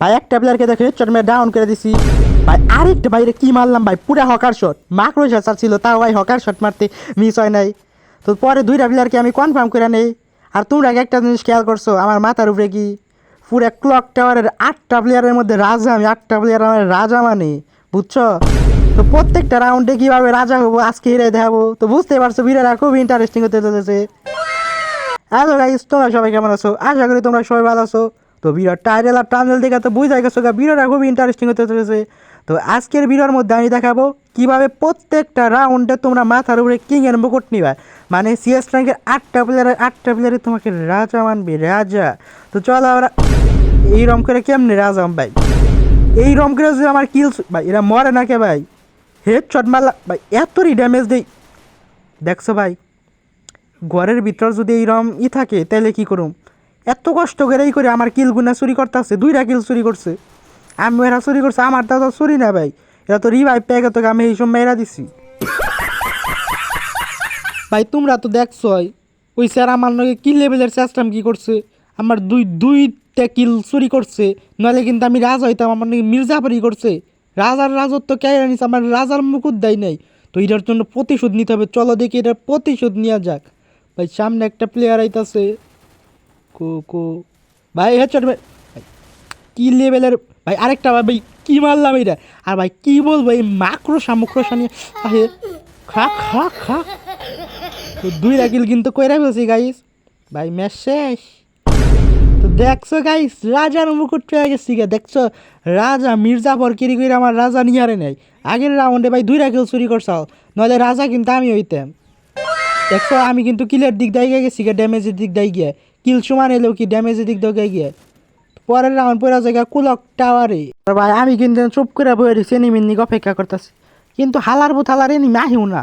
ভাই, একটা প্লেয়ারকে দেখে চট মেরে ডাউন করে দিছি। ভাই, আরেকটা বাইরে কি মারলাম ভাই? পুরা হকার শট মাকড়ো শট ছিল, তাও ভাই হকার শট মারতে মিস হয় নাই। তো পরে দুইটা প্লেয়ারকে আমি কনফার্ম করে নেই। আর তোমরা একটা জিনিস খেয়াল করছ, আমার মাথার উপরে কি? পুরো ক্লক টাওয়ারের আটটা প্লেয়ারের মধ্যে রাজা আমি, আটটা প্লেয়ার আমার রাজা মানে বুঝছ? তো প্রত্যেকটা রাউন্ডে কীভাবে রাজা হব, আজকে হেরে দেখাবো। তো বুঝতে পারছ, ভিডিওটা খুব ইন্টারেস্টিং হতে চলেছে। হ্যালো গাইস তোমরা সবাই কেমন আছো? আশা করি তোমরা সবাই ভালো আছো। তো ভিডিওর টাইটেল আর টানেল দেখে তো বুঝাই গেছো গা, ভিডিওটা খুব ইন্টারেস্টিং হতে চলেছে। তো আজকের ভিডিওর মধ্যে আমি দেখাবো কীভাবে প্রত্যেকটা রাউন্ডে তোমরা মাথার উপরে কিং এর মুকুট নিবা। মানে সিএস র্যাঙ্কের আটটা প্লেয়ারের আটটা প্লেয়ারে তোমাকে রাজা মানবে রাজা। তো চলো আমরা এইরকম করে কেমনে রাজা ভাই? এই রম করে যদি আমার কিল ভাই এরা মরে না কে ভাই? হেড শট মারলা ভাই এতই ড্যামেজ দেই। দেখছ ভাই ঘরের ভিতর যদি এইরকম ই থাকে তাহলে কী করুম? এত কষ্ট করে এই করে আমার কিল গুনা চুরি করতে আসছে দুইটা কিল চুরি করছে। আমি এরা চুরি করছে, আমার তো চুরি না ভাই। এরা তো রিভাইভ পেয়ে গেত আমি এই সময় মেয়েরা দিছি। ভাই, তোমরা তো দেখছোই ওই স্যার আমার নগে কি লেভেলের সিস্টেম কি করছে? আমার দুই, দুইটা কিল চুরি করছে নাহলে কিন্তু আমি রাজ হইতাম, আমার নাকি মির্জাফারি করছে। রাজার রাজত্ব কে নিছে, আমার রাজার মুকুট দেয় নাই। তো এটার জন্য প্রতিশোধ নিতে হবে, চলো দেখি এটার প্রতিশোধ নেওয়া যাক। ভাই, সামনে একটা প্লেয়ার আইতাছে। কো কো। ভাই হেডশট ভাই। কি লেভেলের ভাই, আরেকটা ভাই কি মারলাম এটা আর ভাই, কি বলব, এই মাক্রোসা মুক্রোসা নিয়ে। খা খা খা। তো দুই রাকিল কিন্তু কইরা ফেলছি গাইস ভাই ম্যাচ শেষ। তো দেখছ গাইস রাজার মুকুট পেয়ে গেছি গে। দেখছ, রাজা মির্জাফর কিরি করে আমার রাজা নিয়ে আরে নাই। আগের রাউন্ডে ভাই দুই রাকিল চুরি করছাও। নইলে রাজা কিন্তু আমি হইতাম। দেখছ, আমি কিন্তু কিলের দিক দিয়ে গেছি গে ড্যামেজের দিক দিয়ে গিয়ে কিল সমান এলেও কি ড্যামেজের দিক দিয়ে গিয়ে পরের রাউন্ড পরে জায়গা কুলক টাওয়ারে ভাই, আমি কিন্তু চুপ করে বয়ে দিচ্ছি এনিমির নিক অপেক্ষা করতেছি। কিন্তু হালার বুথ হালার এনিমি না।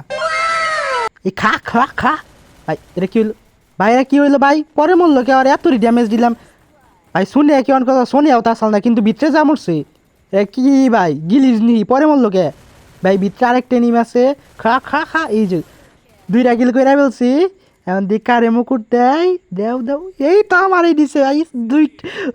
এই খা খা খা। ভাই, এটা কি হইল? ভাই, এটা কি হইল ভাই? পরে মরলো কে? আর, এতই ড্যামেজ দিলাম। ভাই শুনে কি অন কথা? শোনেও তা না, কিন্তু ভিতরে যা মরছে। এ কি ভাই? গিলিস নি পরে মরলো কে? ভাই, ভিতরে আরেকটা নিম আছে। খা খা খা, এই যে দুইটা গিল করে বলছি এখন দি কারে মুকুট দেয়, দেও দেও। এই তো আমারই দিছে ভাই দুই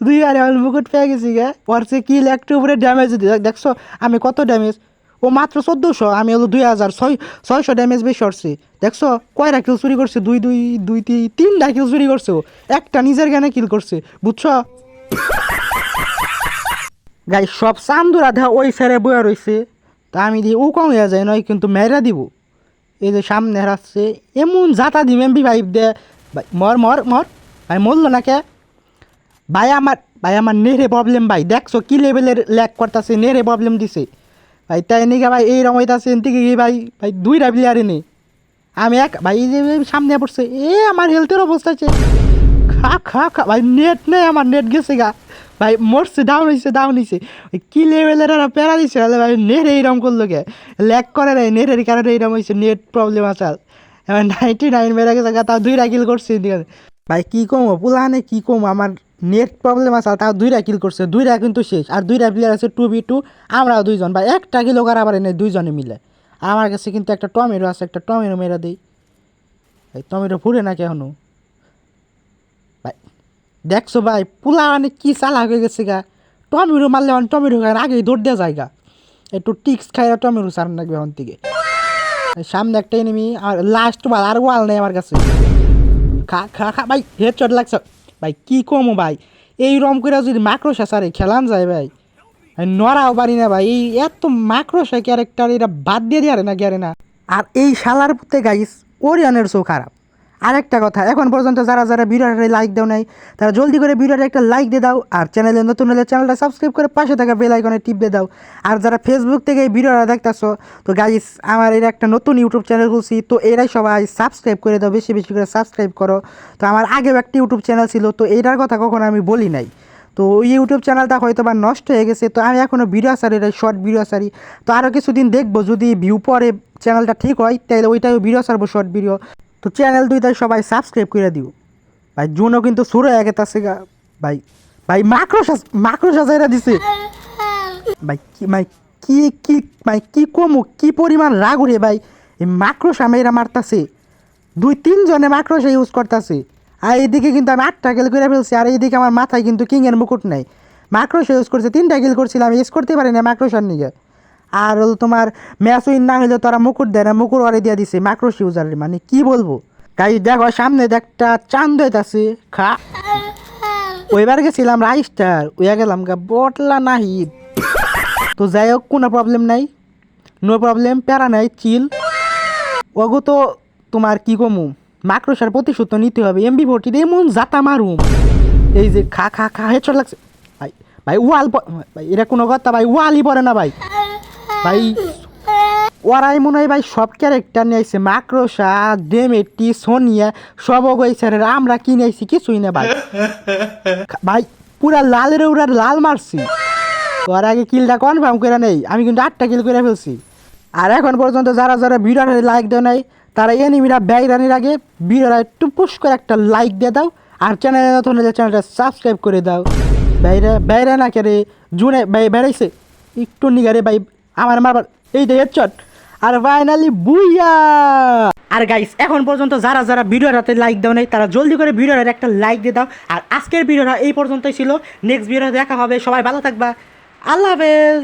দুই আরে আমি মুকুট পেয়ে গেছি গে। পরছে কিল একটু উপরে ড্যামেজ দেখছ, আমি কত ড্যামেজ ও মাত্র চোদ্দোশো, আমি হলো দুই হাজার ছয়, ছয়শো ড্যামেজ বেশি করছি। দেখছ, কয়টা কিল চুরি করছে? দুই দুই দুই, তিন, তিনটা কিল চুরি করছে ও। একটা নিজের জ্ঞানে কিল করছে, বুঝছ? গাই সব চান্দুরা দেখা ওই স্যারে বয়া রয়েছে তা আমি দিয়ে ও কম হয়ে যায় নয় কিন্তু মেয়েরা দিব। এই যে সামনে হারাচ্ছে, এমন জাতা দিম এমবি ভাই দে। মর মর মর। ভাই, মরলো না কে? ভাই, আমার ভাই, আমার নেড়ে প্রবলেম ভাই। দেখছ কি লেভেলের ল্যাক করতেছে, নেড়ে প্রবলেম দিছে। ভাই, তাই নাকি ভাই এই রকম হইতাছে এনতিকে ভাই ভাই, দুই দুইটা প্লেয়ারে নেই আমি এক, ভাই, এই যে সামনে পড়ছে, এ, আমার হেলথের অবস্থা আছে খা খা খা, ভাই নেট নেই, আমার নেট গেছে গা। ভাই, মরছে ডাউন হয়েছে ডাউন হয়েছে কি লেভেলের আর প্যারা দিচ্ছে ভাই নেট এইরকম করল কে? ল্যাক করে নাই নেটের কারণে এইরকম হয়েছে নেট প্রবলেম আসাল এবার নাইনটি নাইন বেড়ে গেছে তাও দুইটা কিল করছে। ভাই, কী কমো পুলানে কী কম, আমার নেট প্রবলেম আছে তাও দুইটা কিল করছে, দুইটা কিন্তু শেষ। আর দুইটা প্লেয়ার আছে টু বি টু আমরাও দুইজন। ভাই, একটা কিলো করা পারে না দুইজনে মিলে। আমার কাছে কিন্তু একটা টমেটো আছে, একটা টমেটো মেরা দিই। ভাই, টমেটো ফুরে না কেন ভাই দেখছ ভাই পোলা মানে কি চালা হয়ে গেছে গা। টমেটো মারলে মানে টমেটো খায় না, আগেই দৌড় দেওয়া যায় গা। একটু টিক্স খাই টমেটো সার লাগবে এখন থেকে। সামনে একটা এনিমি আর লাস্ট বার আর ওয়াল নেই আমার কাছে। খা খা খা ভাই হেড চট লাগছ। ভাই কি কমো ভাই? এই রম করে যদি মাকড়সা সারে খেলান যায় ভাই। নড়াও পারি না ভাই এই এত মাকড়সা ক্যারেক্টার এটা বাদ দিয়ে দিয়ে না গেরে না। আর এই শালার পুতে গাইস ওরিয়নের শো খারাপ। আরেকটা কথা, এখন পর্যন্ত যারা যারা ভিডিওটা লাইক দাও নাই, তারা জলদি করে ভিডিওটা একটা লাইক দিয়ে দাও, আর চ্যানেলে নতুন হলে চ্যানেলটা সাবস্ক্রাইব করে পাশে থাকা বেল আইকনে টিপ দিয়ে দাও। আর যারা ফেসবুক থেকে এই ভিডিওটা দেখতেছো, তো গাইস আমার এর একটা নতুন ইউটিউব চ্যানেল খুলছি, তো এরাই সবাই সাবস্ক্রাইব করে দাও, বেশি বেশি করে সাবস্ক্রাইব করো। তো আমার আগেও একটা ইউটিউব চ্যানেল ছিল, তো এটার কথা কখনো আমি বলি নাই। তো ওই ইউটিউব চ্যানেলটা হয়তো বা নষ্ট হয়ে গেছে, তো আমি এখনও ভিডিও সারি শর্ট ভিডিও সারি তো আরও কিছুদিন দেখব, যদি ভিউ পরে চ্যানেলটা ঠিক হয় তাহলে ওইটাও ভিডিও সারবো শর্ট ভিডিও তো চ্যানেল দুইটাই সবাই সাবস্ক্রাইব করে দিও। ভাই, জুনও কিন্তু শুরু হয়ে গেছে গা ভাই ভাই, মাকড়সা মাকড়সা জায়গা দিছে। ভাই, কি ভাই, কি কি ভাই, কি কমু, কি পরিমাণ রাগ রে ভাই, এই মাকড়সা মেয়েরা মারতাছে। দুই তিনজনে মাকড়সা ইউজ করতেছে। আর এইদিকে কিন্তু আমি আটটা গেল করে ফেলছি, আর এইদিকে আমার মাথায় কিন্তু কিংয়ের মুকুট নাই। মাক্রোস ইউজ করছে, তিনটা কিল করছিলাম ইউজ করতে পারি না মাক্রোসার নিগে। আর হলো তোমার ম্যাচ উইন না হলে তারা মুকুট দেয় না, মুকুট ওরে দিয়ে দিছে মাক্রোস ইউজারের মানে কি বলব? গাই দেখো, সামনে একটা চান্দ আছে খা। ওইবার গেছিলাম রাইস্টার, ওইয়া গেলাম গা বটলা নাহি তো যাই হোক, কোনো প্রবলেম নাই নো প্রবলেম প্যারা নাই চিল ওগো তো, তোমার কি কমু মাক্রোসার প্রতিশোধ নিতে হবে এমবি ফোরটির এমন জাতা মারুম। এই যে খা খা খা হেডশট লাগছে। ভাই ভাই, ওয়াল ভাই, এটা কোনো কথা, ভাই, ওয়ালই পড়ে না, ভাই। ভাই, ওরাই মনে হয় ভাই সব ক্যারেক্টার নিয়ে আইছে। মাক্রোসা ডেমেটি সোনিয়া, সব গইছে আমরা কিনে আইছি কিছুই না ভাই। ভাই, পুরা লালের উড়া লাল মারছি। ওর আগে কিলটা কনফার্ম করে নেই। আমি কিন্তু আটটা কিল করে ফেলছি। আর এখন পর্যন্ত যারা যারা ভিডিওটা লাইক দেয় নাই, তারা এনিমিরা ব্যয়রানির আগে ভিডিওটা একটু পুশ করে একটা লাইক দিয়ে দাও। আর চ্যানেলে নতুন হলে চ্যানেলটা সাবস্ক্রাইব করে দাও। বাইরে বাইরে না কে রে জুনে বাই বেড়াইছে। একটু নিগারে ভাই আমার মারবার। এই যে হেডশট আর ফাইনালি বুইয়া! আর গাইস এখন পর্যন্ত যারা যারা ভিডিওটাতে লাইক দাও নাই, তারা জলদি করে ভিডিওটার একটা লাইক দিয়ে দাও। আর আজকের ভিডিওটা এই পর্যন্তই ছিল। নেক্সট ভিডিও দেখা হবে। সবাই ভালো থাকবা। আল্লাহ হাফেজ।